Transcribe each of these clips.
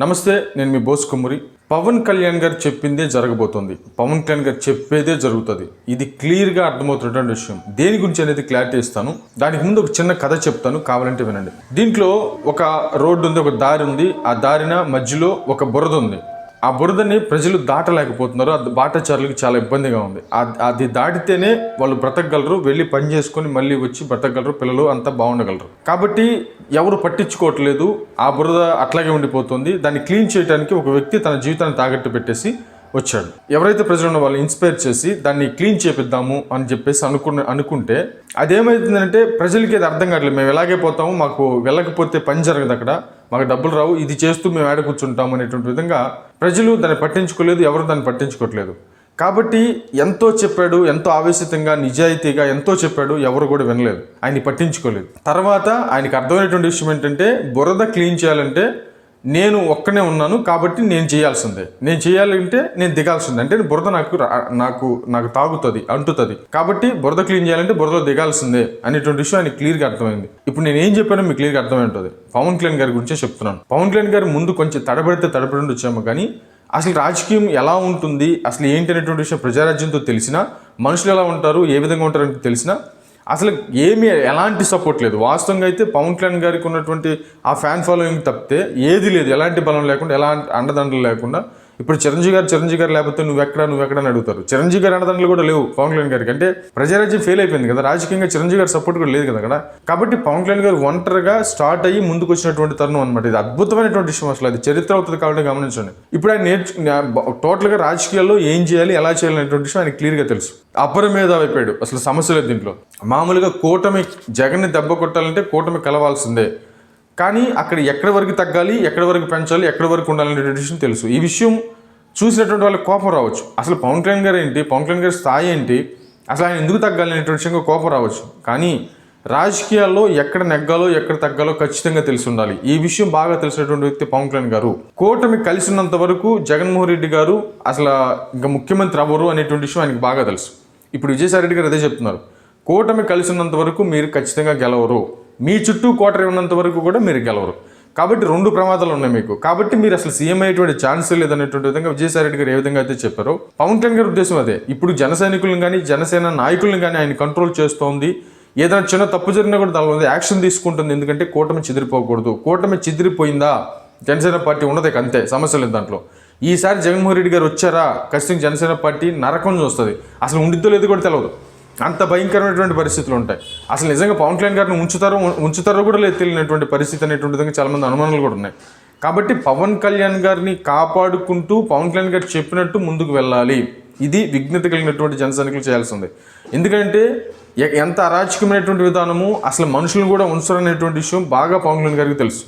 నమస్తే నేను మీ బోస్ కుమ్మరి. పవన్ కళ్యాణ్ గారు చెప్పిందే జరగబోతోంది. పవన్ కళ్యాణ్ గారు చెప్పేదే జరుగుతుంది. ఇది క్లియర్గా అర్థమవుతున్నటువంటి విషయం. దేని గురించి అనేది క్లారిటీ ఇస్తాను. దానికి ముందు ఒక చిన్న కథ చెప్తాను. కావాలంటే వినండి. దీంట్లో ఒక రోడ్డు ఉంది ఒక దారి ఉంది. ఆ దారిన మధ్యలో ఒక బురద ఉంది. ఆ బురదని ప్రజలు దాటలేకపోతున్నారు. అది బాటచారులకు చాలా ఇబ్బందిగా ఉంది. అది దాటితేనే వాళ్ళు బ్రతకగలరు వెళ్ళి పని చేసుకొని మళ్ళీ వచ్చి బ్రతకగలరు పిల్లలు అంతా బాగుండగలరు. కాబట్టి ఎవరు పట్టించుకోవట్లేదు. ఆ బురద అట్లాగే ఉండిపోతుంది. దాన్ని క్లీన్ చేయడానికి ఒక వ్యక్తి తన జీవితాన్ని తాకట్టు పెట్టేసి వచ్చాడు. ఎవరైతే ప్రజలను వాళ్ళు ఇన్స్పైర్ చేసి దాన్ని క్లీన్ చేపిద్దాము అని చెప్పేసి అనుకున్న అనుకుంటే అదేమైతుందంటే ప్రజలకి అది అర్థం కావట్లేదు. మేము ఎలాగే పోతాము మాకు వెళ్ళకపోతే పని జరగదు అక్కడ. మాకు డబ్బులు రావు ఇది చేస్తూ మేము ఆడ కూర్చుంటాం అనేటువంటి విధంగా ప్రజలు దాన్ని పట్టించుకోలేదు ఎవరు దాన్ని పట్టించుకోవట్లేదు కాబట్టి ఎంతో చెప్పాడు ఎంతో ఆవేశితంగా నిజాయితీగా ఎంతో చెప్పాడు ఎవరు కూడా వినలేదు. ఆయన్ని పట్టించుకోలేదు. తర్వాత ఆయనకి అర్థమైనటువంటి విషయం ఏంటంటే బురద క్లీన్ చేయాలంటే నేను ఒక్కనే ఉన్నాను కాబట్టి నేను చేయాల్సిందే. నేను చేయాలంటే నేను దిగాల్సిందే. అంటే బురద నాకు రా- నాకు నాకు తాగుతుంది అంటుతుంది. కాబట్టి బురద క్లీన్ చేయాలంటే బురదలో దిగాల్సిందే అనేటువంటి విషయం ఆయన క్లియర్గా అర్థమైంది. ఇప్పుడు నేను ఏం చెప్పానో మీకు క్లియర్గా అర్థమై ఉంటుంది. పవన్ కళ్యాణ్ గారి గురించే చెప్తున్నాను. పవన్ కళ్యాణ్ గారు ముందు కొంచెం తడబడితే తడబడి వచ్చాము కానీ అసలు రాజకీయం ఎలా ఉంటుంది అసలు ఏంటి అనేటువంటి విషయం ప్రజారాజ్యంతో తెలిసినా మనుషులు ఎలా ఉంటారు ఏ విధంగా ఉంటారు తెలిసినా అసలు ఏమీ ఎలాంటి సపోర్ట్ లేదు. వాస్తవంగా అయితే పవన్ కళ్యాణ్ గారికి ఉన్నటువంటి ఆ ఫ్యాన్ ఫాలోయింగ్ తప్పితే ఏది లేదు. ఎలాంటి బలం లేకుండా ఎలాంటి అండదండలు లేకుండా ఇప్పుడు చిరంజీవి గారు చిరంజీవి గారు లేకపోతే నువ్వు ఎక్కడ అని అడుగుతారు. చిరంజీవి గారు అండదండలు కూడా లేవు పవన్ కళ్యాణ్ గారికి. అంటే ప్రజారాజ్యం ఫెయిల్ అయిపోయింది కదా రాజకీయంగా చిరంజీవి గారు సపోర్ట్ కూడా లేదు కదా అక్కడ. కాబట్టి పవన్ కళ్యాణ్ గారు ఒంటరిగా స్టార్ట్ అయ్యి ముందుకు వచ్చినటువంటి తరుణం అనమాట ఇది అద్భుతమైనటువంటి విషయం అసలు. అది చరిత్ర అవుతుంది కాబట్టి గమనించండి. ఇప్పుడు ఆయన నేర్చు టోటల్గా రాజకీయాల్లో ఏం చేయాలి ఎలా చేయాలి అనేటువంటి విషయం ఆయన క్లియర్గా తెలుసు. అపర మీద అయిపోయాడు అసలు సమస్య లేదు దీంట్లో. మామూలుగా కూటమి జగన్ని దెబ్బ కొట్టాలంటే కూటమి కలవాల్సిందే. కానీ అక్కడ ఎక్కడి వరకు తగ్గాలి ఎక్కడి వరకు పెంచాలి ఎక్కడి వరకు ఉండాలనే విషయం తెలుసు. ఈ విషయం చూసినటువంటి వాళ్ళకి కోపం రావచ్చు. అసలు పవన్ కళ్యాణ్ గారు ఏంటి? పవన్ కళ్యాణ్ గారి స్థాయి ఏంటి? అసలు ఆయన ఎందుకు తగ్గాలి అనేటువంటి విషయంగా కోపం రావచ్చు. కానీ రాజకీయాల్లో ఎక్కడ నెగ్గాలో ఎక్కడ తగ్గాలో ఖచ్చితంగా తెలిసి ఉండాలి. ఈ విషయం బాగా తెలిసినటువంటి వ్యక్తి పవన్ కళ్యాణ్ గారు. కూటమి కలిసి ఉన్నంత వరకు జగన్మోహన్ రెడ్డి గారు అసలు ఇంకా ముఖ్యమంత్రి అవ్వరు అనేటువంటి విషయం ఆయనకు బాగా తెలుసు. ఇప్పుడు విజయసాయి రెడ్డి గారు అదే చెప్తున్నారు. కూటమి కలిసి ఉన్నంత వరకు మీరు ఖచ్చితంగా గెలవరు. మీ చుట్టూ కోటరి ఉన్నంత వరకు కూడా మీరు గెలవరు. కాబట్టి రెండు ప్రమాదాలు ఉన్నాయి మీకు. కాబట్టి మీరు అసలు సీఎం అయ్యేటువంటి ఛాన్స్ లేదనేటువంటి విధంగా విజయసాయిరెడ్డి గారు ఏ విధంగా అయితే చెప్పారో పవన్ కళ్యాణ్ గారి ఉద్దేశం అదే. ఇప్పుడు జన సైనికులను కానీ జనసేన నాయకులను కానీ ఆయన కంట్రోల్ చేస్తోంది. ఏదైనా చిన్న తప్పు జరిగినా కూడా దాని మీద యాక్షన్ తీసుకుంటుంది. ఎందుకంటే కూటమి చెదిరిపోకూడదు. కూటమి చెదిరిపోయిందా? జనసేన పార్టీ ఉన్నది అంతే. సమస్య లేదు దాంట్లో. ఈసారి జగన్మోహన్ రెడ్డి గారు వచ్చారా? ఖచ్చితంగా జనసేన పార్టీ నరకం చూస్తుంది. అసలు ఉండిద్దో లేదో కూడా తెలియదు అంత భయంకరమైనటువంటి పరిస్థితులు ఉంటాయి. అసలు నిజంగా పవన్ కళ్యాణ్ గారిని ఉంచుతారో ఉంచుతారో కూడా లేదు తెలియనటువంటి పరిస్థితి అనేటువంటి విధంగా చాలా మంది అనుమానాలు కూడా ఉన్నాయి. కాబట్టి పవన్ కళ్యాణ్ గారిని కాపాడుకుంటూ పవన్ కళ్యాణ్ గారు చెప్పినట్టు ముందుకు వెళ్ళాలి. ఇది విఘ్నత కలిగినటువంటి జనసైనికులు చేయాల్సింది ఎందుకంటే ఎ- ఎంత అరాచకమైనటువంటి విధానము అసలు మనుషులను కూడా ఉంచరనేటువంటి విషయం బాగా పవన్ కళ్యాణ్ గారికి తెలుసు.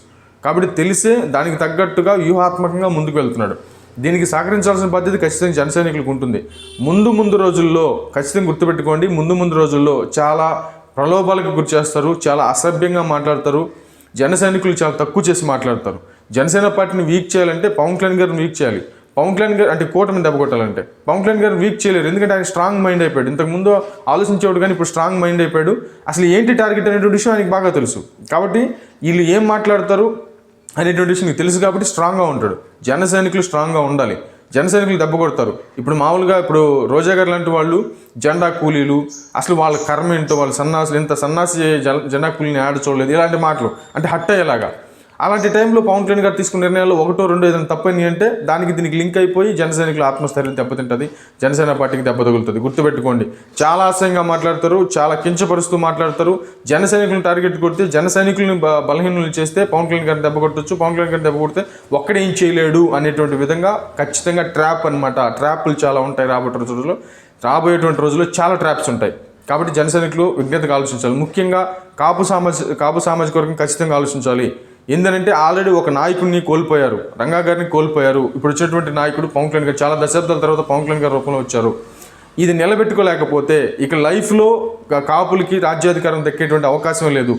కాబట్టి తెలిసే దానికి తగ్గట్టుగా వ్యూహాత్మకంగా ముందుకు వెళ్తున్నాడు. దీనికి సహకరించాల్సిన బాధ్యత ఖచ్చితంగా జనసైనికులకు ఉంటుంది. ముందు ముందు రోజుల్లో ఖచ్చితంగా గుర్తుపెట్టుకోండి ముందు ముందు రోజుల్లో చాలా ప్రలోభాలకు గురి చేస్తారు చాలా అసభ్యంగా మాట్లాడతారు జన సైనికులు చాలా తక్కువ చేసి మాట్లాడతారు. జనసేన పార్టీని వీక్ చేయాలంటే పవన్ కళ్యాణ్ గారిని వీక్ చేయాలి. పవన్ కళ్యాణ్ గారు అంటే కూటమిని దెబ్బ కొట్టాలంటే. పవన్ కళ్యాణ్ గారు వీక్ చేయలేరు ఎందుకంటే ఆయన స్ట్రాంగ్ మైండ్ అయిపోయాడు. ఇంతకుముందు ఆలోచించేవాడు కానీ ఇప్పుడు స్ట్రాంగ్ మైండ్ అయిపోయాడు. అసలు ఏంటి టార్గెట్ అనేటువంటి విషయం ఆయనకి బాగా తెలుసు. కాబట్టి వీళ్ళు ఏం మాట్లాడతారు అనేటువంటి విషయం నీకు తెలుసు కాబట్టి స్ట్రాంగ్గా ఉంటాడు. జన సైనికులు స్ట్రాంగ్గా ఉండాలి. జన సైనికులు దెబ్బ కొడతారు. ఇప్పుడు మామూలుగా ఇప్పుడు రోజా గారు లాంటి వాళ్ళు జెండా కూలీలు అసలు వాళ్ళ కర్మ ఏంటో వాళ్ళ సన్నాసులు ఇంత సన్నాసి జెండా కూలీని ఆడ చూడలేదు. ఇలాంటి మాటలు. అంటే హట్ అయ్యేలాగా. అలాంటి టైంలో పవన్ కళ్యాణ్ గారు తీసుకున్న నిర్ణయాలు ఒకటో రెండో ఏదైనా తప్పని అంటే దానికి దీనికి లింక్ అయిపోయి జనసైనికులు ఆత్మస్థైర్యం దెబ్బతింటుంది జనసేన పార్టీకి దెబ్బ తగులుతుంది. గుర్తుపెట్టుకోండి చాలా అసహ్యంగా మాట్లాడతారు చాలా కించపరుస్తూ మాట్లాడతారు. జనసైనికులను టార్గెట్ కొడితే జనసైనికులను బలహీనలు బ- చేస్తే పవన్ కళ్యాణ్ గారిని దెబ్బ కొట్టొచ్చు పవన్ కళ్యాణ్ గారిని దెబ్బ కొడితే ఒక్కడేం చేయలేడు అనేటువంటి విధంగా ఖచ్చితంగా ట్రాప్ అనమాట ట్రాప్లు చాలా ఉంటాయి రాబోయే రోజుల్లో. రాబోయేటువంటి రోజుల్లో చాలా ట్రాప్స్ ఉంటాయి. కాబట్టి జనసైనికులు విజ్ఞతగా ఆలోచించాలి. ముఖ్యంగా కాపు సామాజిక కాపు సామాజిక వర్గం ఖచ్చితంగా ఆలోచించాలి. ఏంటంటే ఆల్రెడీ ఒక నాయకుడిని కోల్పోయారు రంగా గారిని కోల్పోయారు. ఇప్పుడు వచ్చేటువంటి నాయకుడు పవన్ కళ్యాణ్ గారు చాలా దశాబ్దాల తర్వాత పవన్ కళ్యాణ్ గారి రూపంలో వచ్చారు. ఇది నిలబెట్టుకోలేకపోతే ఇక లైఫ్లో కాపులకి రాజ్యాధికారం దక్కేటువంటి అవకాశం లేదు.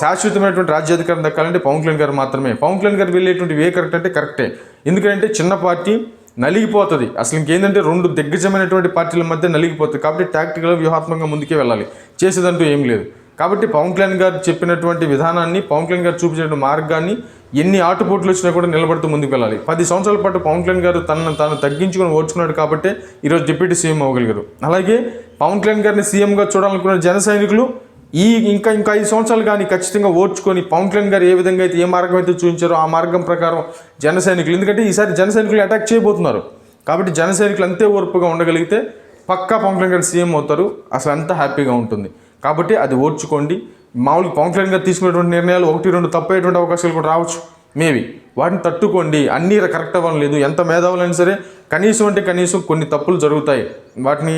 శాశ్వతమైనటువంటి రాజ్యాధికారం దక్కాలంటే పవన్ కళ్యాణ్ గారు మాత్రమే. పవన్ కళ్యాణ్ గారు వెళ్ళేటువంటి వే కరెక్ట్ అంటే కరెక్టే. ఎందుకంటే చిన్న పార్టీ నలిగిపోతుంది. అసలు ఇంకేంటంటే రెండు దిగ్గజమైనటువంటి పార్టీల మధ్య నలిగిపోతుంది. కాబట్టి టాక్టికల్ వ్యూహాత్మకంగా ముందుకే వెళ్ళాలి. చేసేదంటూ ఏం లేదు. కాబట్టి పవన్ కళ్యాణ్ గారు చెప్పినటువంటి విధానాన్ని పవన్ కళ్యాణ్ గారు చూపించిన మార్గాన్ని ఎన్ని ఆటుపోట్లు వచ్చినా కూడా నిలబడుతూ ముందుకు వెళ్ళాలి. పది సంవత్సరాల పాటు పవన్ కళ్యాణ్ గారు తనను తాను తగ్గించుకొని ఓడ్చుకున్నాడు కాబట్టి ఈరోజు డిప్యూటీ సీఎం అవ్వగలిగారు. అలాగే పవన్ కళ్యాణ్ గారిని సీఎంగా చూడాలనుకున్న జన సైనికులు ఈ ఇంకా ఇంకా ఐదు సంవత్సరాలు కానీ ఖచ్చితంగా ఓడ్చుకొని పవన్ కళ్యాణ్ గారు ఏ విధంగా అయితే ఏ మార్గం అయితే చూపించారో ఆ మార్గం ప్రకారం జన సైనికులు ఎందుకంటే ఈసారి జన సైనికులు అటాక్ చేయబోతున్నారు. కాబట్టి జన సైనికులు అంతే ఓర్పుగా ఉండగలిగితే పక్కా పవన్ కళ్యాణ్ గారు సీఎం అవుతారు. అసలు అంత హ్యాపీగా ఉంటుంది. కాబట్టి అది ఓడ్చుకోండి మామూలుగా పవన్ కళ్యాణ్ గారు తీసుకునేటువంటి నిర్ణయాలు ఒకటి రెండు తప్పేటువంటి అవకాశాలు కూడా రావచ్చు. మేబీ వాటిని తట్టుకోండి. అన్నీ కరెక్ట్ అవ్వడం లేదు. ఎంత మేధావులైనా సరే కనీసం అంటే కనీసం కొన్ని తప్పులు జరుగుతాయి. వాటిని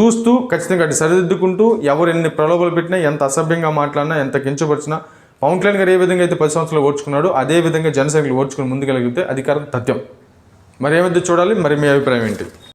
చూస్తూ ఖచ్చితంగా అటు సరిదిద్దుకుంటూ ఎవరు ఎన్ని ప్రలోభాలు పెట్టినా ఎంత అసభ్యంగా మాట్లాడినా ఎంత కించపరిచినా పవన్ కళ్యాణ్ గారు ఏ విధంగా అయితే పది సంవత్సరాలు ఓడ్చుకున్నాడో అదే విధంగా జనసైనికులు ఓడ్చుకుని ముందుకెళ్ళగితే అధికారం తథ్యం. మరి ఏమైతే చూడాలి. మరి మీ అభిప్రాయం ఏంటి?